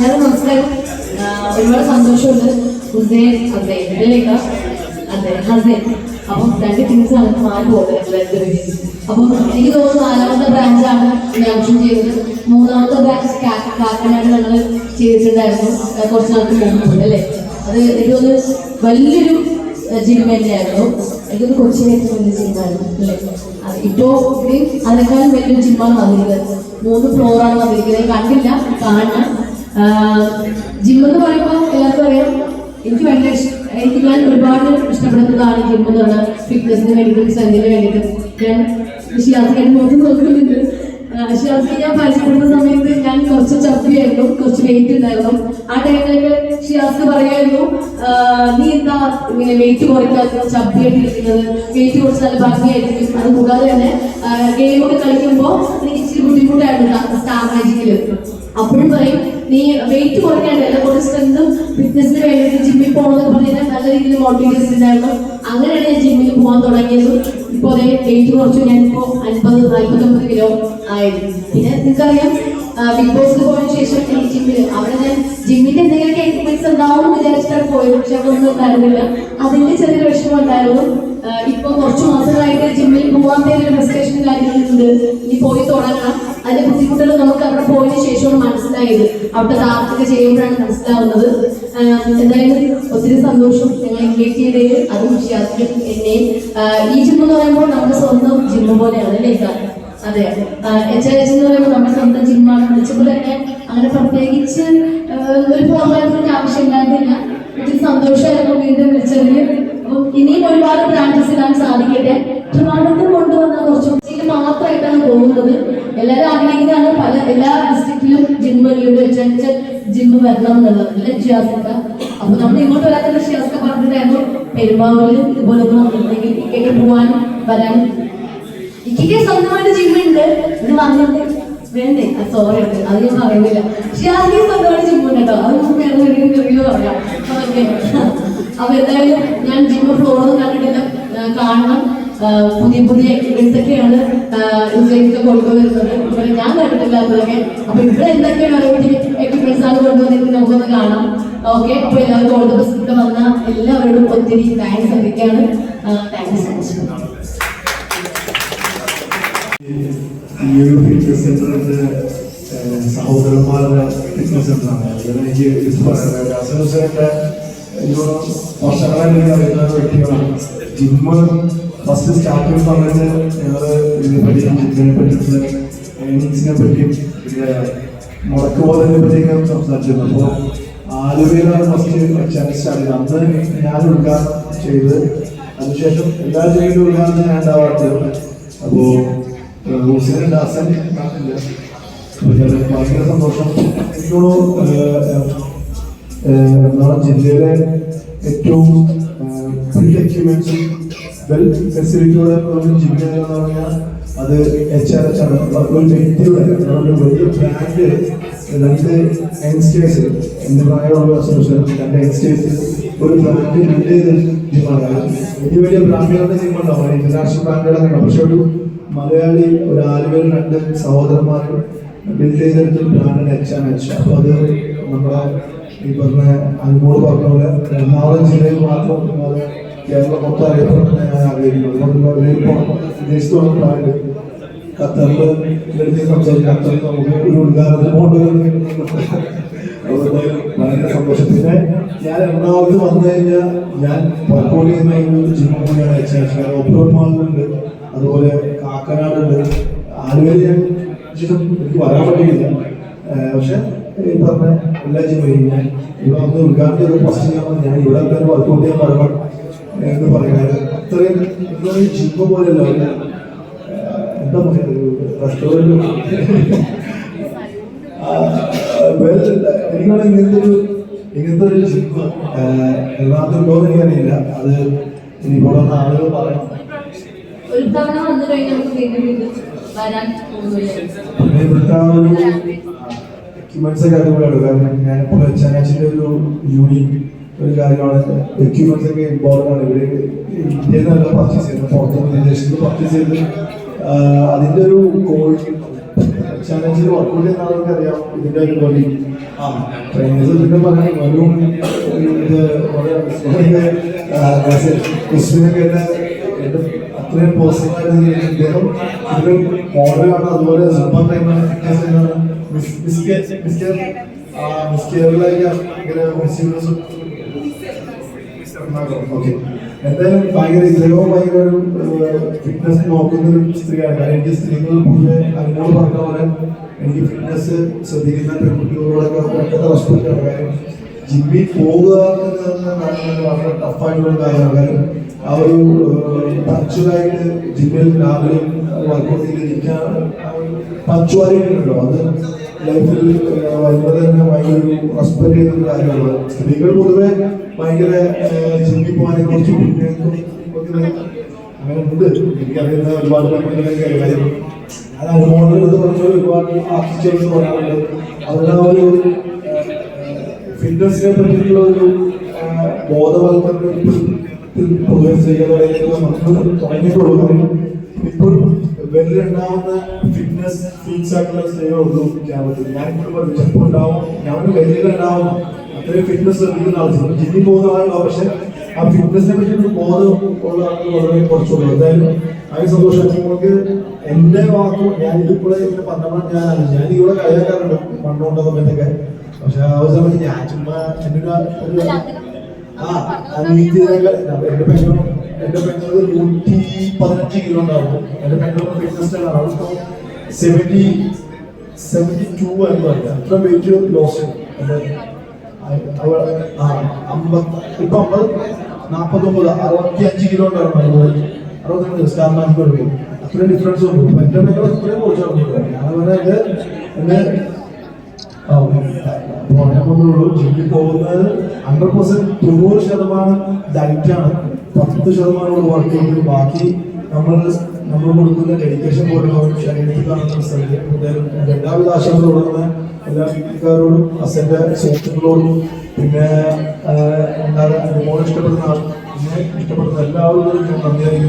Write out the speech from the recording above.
ഞാൻ നമസ്കാരം ഒരുപാട് സന്തോഷമുണ്ട്. ഹുസൈൻ അതെ ഇതിലേക്ക അതെ ഹസൈൻ. അപ്പം രണ്ട് ടീംസ് ആണ് മാറി പോകുന്നത് അപ്പം എനിക്ക് തോന്നുന്നു നാലാമത്തെ ബ്രാഞ്ചാണ് ഞാൻ ചെയ്തത്. മൂന്നാമത്തെ ബ്രാഞ്ച് കാക്കനാട് ഞങ്ങൾ ചെയ്തിട്ടുണ്ടായിരുന്നു. കുറച്ച് നാൾക്ക് മുമ്പ് അല്ലേ? അത് എനിക്ക് തോന്നുന്നു വലിയൊരു ജിം തന്നെയായിരുന്നു ഇതൊരു കൊച്ചിയിലേക്ക് വലിയ ജിമ്മാണ് അല്ലേ? അത് ഇപ്പോ ഇവിടെയും അതിനേക്കാളും വലിയ ജിമ്മാണ് വന്നിരിക്കുന്നത്. മൂന്ന് ഫ്ലോറാണ് വന്നിരിക്കുന്നത്. കണ്ടില്ല കാണണം. ജിം എന്ന് പറയുമ്പോൾ എല്ലാവർക്കും അറിയാം എനിക്ക് ഭയങ്കര എനിക്ക് ഞാൻ ഒരുപാട് ഇഷ്ടപ്പെടുന്നതാണ് ജിം എന്ന് പറഞ്ഞാൽ ഫിറ്റ്നസിന് വേണ്ടിയിട്ടും സ്ട്രെങ്തിന് വേണ്ടിയിട്ടും. ഞാൻ ഷിയാസിനെ നോക്കി നോക്കുന്നുണ്ട്. ഷിയാസിനെ ഞാൻ പരിചയപ്പെടുന്ന സമയത്ത് ഞാൻ കുറച്ച് ചപ്പിയായിരുന്നു കുറച്ച് വെയിറ്റ് ഉണ്ടായിരുന്നു. ആ ടൈമിലൊക്കെ ഷിയാസ് പറയായിരുന്നു നീ എന്താ ഇങ്ങനെ വെയിറ്റ് കുറയ്ക്കാത്ത ചപ്പിയായിട്ടിരിക്കുന്നത്? വെയിറ്റ് കുറച്ച് നല്ല ഭംഗിയായിരിക്കും അത് കൂടാതെ തന്നെ ഗെയിമൊക്കെ കളിക്കുമ്പോൾ എനിക്ക് ഇച്ചിരി ബുദ്ധിമുട്ടായിരുന്നു സ്റ്റാർ മാജിക്കിൽ അപ്പോഴും പറയും നീ വെയിറ്റ് കുറയ്ക്കാണ്ട് എല്ലാ കുറച്ച് സ്ട്രെങ്തും ഫിറ്റ്നസിന് വേണ്ടിയിട്ട് ജിമ്മിൽ പോകണമെന്ന് പറഞ്ഞാൽ നല്ല രീതിയിൽ മോട്ടിവേഷൻ ഉണ്ടായിരുന്നു. അങ്ങനെയാണ് ഞാൻ ജിമ്മിൽ പോകാൻ തുടങ്ങിയത്. ഇപ്പോൾ അതേ വെയിറ്റ് കുറച്ചു ഞാൻ ഇപ്പോൾ അൻപത് നാൽപ്പത്തൊമ്പത് കിലോ ആയിരുന്നു പിന്നെ നിങ്ങൾക്കറിയാം ബിഗ് ബോസ് പോയതിനു ശേഷം ഈ ജിമ്മിൽ അവിടെ ഞാൻ ജിമ്മിന്റെ എന്തെങ്കിലുമൊക്കെ എക്യുപ്മെന്റ്സ് ഉണ്ടാവും വിചാരിച്ചിട്ടാണ് പോയത്. പക്ഷെ അതൊന്നും ഉണ്ടായിരുന്നില്ല. അതിന്റെ ചെറിയൊരു വിഷമം ഉണ്ടായിരുന്നു. ഇപ്പൊ കുറച്ച് മാസങ്ങളായിട്ട് ജിമ്മിൽ പോകാത്തതിന്റെ ഫ്രസ്ട്രേഷൻ കാര്യങ്ങളുണ്ട് ഇനി പോയി തുടങ്ങണം. അതിന്റെ ബുദ്ധിമുട്ടുകൾ നമുക്ക് അവിടെ പോയതിനു ശേഷമാണ് മനസ്സിലായത്. അവിടെ താമസമൊക്കെ ചെയ്യുമ്പോഴാണ് മനസ്സിലാവുന്നത്. എന്തായാലും ഒത്തിരി സന്തോഷം ഞങ്ങൾ ഇൻവൈറ്റ് ചെയ്തതിൽ. അതും വിശ്വാസിക്കും എന്നെയും. ഈ ജിമ്മെന്ന് പറയുമ്പോൾ നമ്മുടെ സ്വന്തം ജിമ്മ് പോലെയാണ് അല്ലേ സാർ അതെ. എച്ച് ഐ എച്ച് എന്ന് പറയുമ്പോൾ നമ്മുടെ സ്വന്തം ജിമ്മാണ് വിളിച്ചപ്പോൾ തന്നെ അങ്ങനെ പ്രത്യേകിച്ച് ഒരു ഫോർമാലിറ്റിന്റെ ആവശ്യം ഉണ്ടായിരുന്നില്ല ഒത്തിരി സന്തോഷമായിരുന്നു വീണ്ടും വിളിച്ചതിൽ. ഇനിയും ഒരുപാട് പ്രാക്ടീസ് ഇടാൻ സാധിക്കട്ടെ. ട്രിവാണ്ടത്തിൽ കൊണ്ടുവന്ന കുറച്ച് കൊച്ചിയിൽ മാത്രമായിട്ടാണ് പോകുന്നത് എല്ലാവരും ആഗ്രഹിക്കുന്നതാണ് പല എല്ലാ ഡിസ്ട്രിക്റ്റിലും ജിമ്മ് ഇവിടെ എച്ച് ജിമ്മ് വരണം എന്നുള്ളത്. അല്ലെ ഷിയാസിക്ക? അപ്പൊ നമ്മൾ ഇങ്ങോട്ട് വരാത്ത ഷിയാസിക്ക പറഞ്ഞിട്ടായിരുന്നു പെരുമാവൂരിൽ ഇതുപോലെ ഒന്നുണ്ടെങ്കിൽ ഇക്കൊക്കെ പോകാനും വരാനും ഇക്കൊക്കെ സ്വന്തമായിട്ട് ജിമ്മുണ്ട് ഇത് വന്നിട്ട് വേണ്ടേ? സോറി ഉണ്ട് അത് ഞാൻ പറയുന്നില്ല. ഷിയാസിക്ക് സ്വന്തമായിട്ട് ജിമ്മുണ്ട് അത് നമുക്ക് റിവ്യൂ പറയാം. അപ്പൊ എന്തായാലും ഞാൻ ജിമ്മ് ഫ്ലോറൊന്നും കണ്ടിട്ടില്ല. കാണണം പുതിയ പുതിയ എക്യുപ്മെന്റ്സ് ഒക്കെയാണ് ഇൻസൈറ്റ് കൊണ്ടുവരുന്നത്. ഇവിടെ ഞാൻ കണ്ടിട്ടില്ല അതൊക്കെ. അപ്പൊ ഇവിടെ എന്തൊക്കെയാണ് അറിയാൻ എക്യുപ്മെന്റ്സ് ആണ് കൊണ്ടുവന്നിട്ട് നമുക്കൊന്ന് കാണാം. ഓക്കെ അപ്പൊ എല്ലാവർക്കും ഓൾ ദ ബെസ്റ്റ് വന്ന എല്ലാവരോടും ഒത്തിരി താങ്ക്സ് അറിയിക്കുകയാണ്. താങ്ക് യു സോ മച്ച് ഈ ഒരു ഫിറ്റ്നസ് സെന്ററിന്റെ സഹോദരന്മാരുടെ ഫിറ്റ്നസ് സെന്ററാണ് എനിക്ക് അസോസിയേഷന്റെ എന്നോട് വർഷങ്ങളായി അറിയുന്ന വ്യക്തികളാണ്. ജിമ്മ് ഫസ്റ്റ് സ്റ്റാർട്ട് ചെയ്യുന്ന സമയത്ത് ഞങ്ങൾ ഇതിനെപ്പറ്റി ജിമ്മിനെ പറ്റിയിട്ട് ഏണിങ്സിനെ പറ്റി പിന്നെ മുടക്ക് പോകുന്നതിനെ പറ്റിയൊക്കെ സംസാരിച്ചിരുന്നു. അപ്പോൾ ആലുവയിലാണ് ഫസ്റ്റ് ചാനൽ സ്റ്റാർട്ട് ചെയ്തത്. അന്ന് ഞാൻ ചെയ്ത് അതിനുശേഷം എല്ലാ ജില്ലയിലും ഉദ്ഘാടനം ഞാൻ ഉണ്ടാവാറുണ്ട്. അപ്പോൾ ഹുസൈൻ ദാസൻ നാട്ടില്ല ഭയങ്കര സന്തോഷം. എനിക്കോട് നമ്മുടെ ജില്ലയിലെ ഏറ്റവും എക്യുപ്മെന്റ്സും വെൽ ഫെസിലിറ്റിയോടെ ഒരു ജില്ല എന്ന് പറഞ്ഞാൽ അത് എച്ച് ആർ എച്ച് ആണ്. ഒരു വ്യക്തിയുടെ ഒരു വലിയ ബ്രാൻഡ് രണ്ട് യങ്സ്റ്റേഴ്സ് എന്റെ പ്രായമുള്ള അസോസിയേഷൻ രണ്ട് യങ്സ്റ്റേഴ്സ് ഒരു ബ്രാൻഡ് ബിൽഡ് ചെയ്ത് ജിമ്മാണ് വലിയ വലിയ ബ്രാൻഡുകളുടെ ജിമ്മുണ്ടാവും ഇന്റർനാഷണൽ ബ്രാൻഡുകളൊക്കെ ഉണ്ടാവും പക്ഷെ ഒരു മലയാളി ഒരു ആലുവയിൽ രണ്ട് സഹോദരന്മാർ ബിൽഡ് ചെയ്തെടുത്ത ബ്രാൻഡ് എച്ച് ആൻഡ് എച്ച് അപ്പോൾ അത് നമ്മുടെ ഈ പറഞ്ഞ അനുമോട് പറഞ്ഞ പോലെ എറണാകുളം ജില്ലയിൽ മാത്രം അത് കേരളം മൊത്തം അറിയപ്പെടുന്ന ഞാൻ ആഗ്രഹിക്കുന്നത് അതുകൊണ്ട് ബ്രാൻഡ് ഖത്തറിൽ എടുത്ത് സംസാരിക്കും. ഖത്തറിൽ ഭയങ്കര സന്തോഷം. ഞാൻ എറണാകുളത്ത് വന്നു കഴിഞ്ഞാൽ ഞാൻ പലപ്പോഴും ചെയ്യുന്ന ഒരു ജിമ്മ കൂടിയാണ് എച്ച് എച്ച് മാളുണ്ട് അതുപോലെ കാക്കനാടുണ്ട്. ആലുവയിൽ ഞാൻ എനിക്ക് വരാൻ പറ്റിയില്ല പക്ഷെ ഈ പറഞ്ഞ എല്ലാ ജിമ്മയും ഞാൻ ഇവിടെ വന്ന് ഉദ്ഘാടനം ചെയ്ത് ചെയ്യാൻ ഞാൻ ഇവിടെ തന്നെ വർക്കൗട്ട് ചെയ്യാൻ പറയണം എന്ന് പറയുന്നത് അത്രയും ഇതൊരു ജിമ്മ പോലെയല്ല എന്താ റെസ്റ്റോറന്റ് ഇങ്ങനത്തെ ഒരു ഇങ്ങനത്തെ ഒരു ജിമ്മ് എറണാകുളത്തുണ്ടോ എന്ന് എനിക്കറിയില്ല. അത് ഇനിയിപ്പോൾ വന്ന ആളുകൾ പറയണം. ഒരു തവണ വന്നു കഴിഞ്ഞാൽ നമുക്ക് വീണ്ടും വീണ്ടും വരാൻ ഒരു എക്യുപ്മെന്റ്സ് ഒക്കെ അടിപൊളിയാണ്. കാരണം ഞാനിപ്പോൾ ചങ്ങാച്ചിന്റെ ഒരു യൂണിക് ഒരു കാര്യമാണ്. എക്യുപ്മെന്റ്സ് ഒക്കെ ഇമ്പോർട്ടന്റ് ആണ്. ഇവർ ഇന്ത്യയിൽ നിന്നല്ല പർച്ചേസ് ചെയ്യുന്നത് പുറത്തുനിന്ന് വിദേശത്ത് പർച്ചേസ് ചെയ്ത് ആ, അതിന്റെ ഒരു ക്വാളിറ്റി ചാലഞ്ചിൽ വർക്കൗട്ട് ചെയ്യുന്ന ആൾക്ക് അറിയാം ഇതിന്റെ ഒരു വലി ആ ട്രെയിനേഴ്സ് പിന്നെ പറഞ്ഞു വരും. ഇത് എന്റെ അത്രയും പോസിറ്റീവായിട്ട് ഇദ്ദേഹം ഇതിലും മോഡലാണ് അതുപോലെ സൂപ്പർ ഓക്കെ എന്തായാലും ഭയങ്കര ഇദ്ദേഹവും ഭയങ്കര ഒരു ഫിറ്റ്നസ് നോക്കുന്ന ഒരു സ്ത്രീയാണ്. കാരണം എനിക്ക് സ്ത്രീകൾ പൊതുവെ അതിനോട് പറഞ്ഞ പോലെ എനിക്ക് ഫിറ്റ്നസ് ശ്രദ്ധിക്കുന്ന പെൺകുട്ടികളോടൊക്കെ ഭയങ്കര റെസ്പെക്റ്റാണ് കാര്യം ജിമ്മിൽ പോകുക ടഫായിട്ടുള്ള കാര്യമാണ്. കാര്യം ആ ഒരു പച്ചുവായിട്ട് ജിമ്മിൽ രാവിലെ വർക്കൗട്ട് ചെയ്തിരിക്കാൻ ഉണ്ടല്ലോ. അത് ലൈഫിൽ വളരെ തന്നെ ഭയങ്കര റെസ്പെക്ട് ചെയ്യുന്ന കാര്യമാണ്. സ്ത്രീകൾ പൊതുവെ ഭയങ്കര ജിമ്മിൽ പോകാനെ കുറിച്ച് അങ്ങനെ ഉണ്ട്. എനിക്കറിയുന്ന ഒരുപാട് പെൺകുട്ടികളൊക്കെ അത് പറഞ്ഞ ഒരുപാട് ആർട്ടിസ്റ്റുകൾ പറയാറുണ്ട് ഒരു ഫിറ്റ്നസിനെ പറ്റിയിട്ടുള്ള ഒരു ബോധവൽക്കരണത്തിൽ പ്രോഗ്രസ് സ്ത്രീകളുടെ നമുക്ക് തുടങ്ങിയിട്ടുള്ളൂ ഇപ്പോൾ വെല്ലുണ്ടാവുന്ന ഫിറ്റ്നസ് ഫീൽസ് ആയിട്ടുള്ള സ്ത്രീകളുള്ളൂ കേരളത്തിൽ. ഞാനിപ്പോൾ പറഞ്ഞു ചിലപ്പോൾ ഉണ്ടാവും ഞാൻ വെല്ലുണ്ടാവും അത്രയും ഫിറ്റ്നസ് ശ്രദ്ധിക്കുന്ന ആവശ്യം ജിമ്മിൽ പോകുന്ന പക്ഷെ ആ ഫിറ്റ്നസിനെ പറ്റി ബോധം ഉള്ള ആളുകൾ വളരെ കുറച്ചുള്ളൂ എന്തായാലും അതിന് സന്തോഷം. നിങ്ങൾക്ക് എന്റെ വാക്കും ഞാൻ ഇതിപ്പോഴേ പറഞ്ഞപ്പോൾ ഞാൻ ഞാൻ ഇവിടെ കളിയാക്കാറുണ്ട് പണ്ടുകൊണ്ട സമയത്തൊക്കെ. പക്ഷെ ആ ഒരു സമയത്ത് ഞാൻ ചുമ്മാ എന്റെ ഒരു ആ നീതി എന്റെ പെങ്ങളും എന്റെ പെങ്ങൾ നൂറ്റി പതിനഞ്ച് കിലോ ഉണ്ടാവും എന്റെ പെങ്ങളും ഫിറ്റ്നസ് അവൾക്ക് സെവന്റി സെവന്റി ടു എന്ന് പറയാം അത്ര വെയിറ്റ് ലോസ് ഇപ്പൊ അമ്പത് നാൽപ്പത്തൊമ്പത് അറുപത്തി അഞ്ച് കിലോ ഉണ്ടായിരുന്നു അറുപത്തഞ്ച് സ്റ്റാർ മാർക്ക് അത്രയും ഡിഫറൻസ് ഉണ്ട് അപ്പൊ എന്റെ പെങ്ങൾ അത്രയും കുറച്ച് ഞാൻ പറഞ്ഞത് എന്നെ പറയാമെന്നുള്ളൂ ജിമ്മിൽ പോകുന്നത് ഹൺഡ്രഡ് പെർസെന്റ് തൊണ്ണൂറ് ശതമാനം ഡയറ്റാണ് പത്ത് വർക്ക് ബാക്കി നമ്മൾ നമ്മൾ കൊടുക്കുന്ന ഡെഡിക്കേഷൻ പോലുള്ള ശരീരത്തിൽ കാണുന്ന സ്ഥലത്ത് എല്ലാ വീട്ടുകാരോടും അസന്റെ സുഹൃത്തുക്കളോടും പിന്നെ എന്താണ് അനുമോളം ഇഷ്ടപ്പെടുന്ന ഇഷ്ടപ്പെടുന്ന എല്ലാവരോടും നന്ദി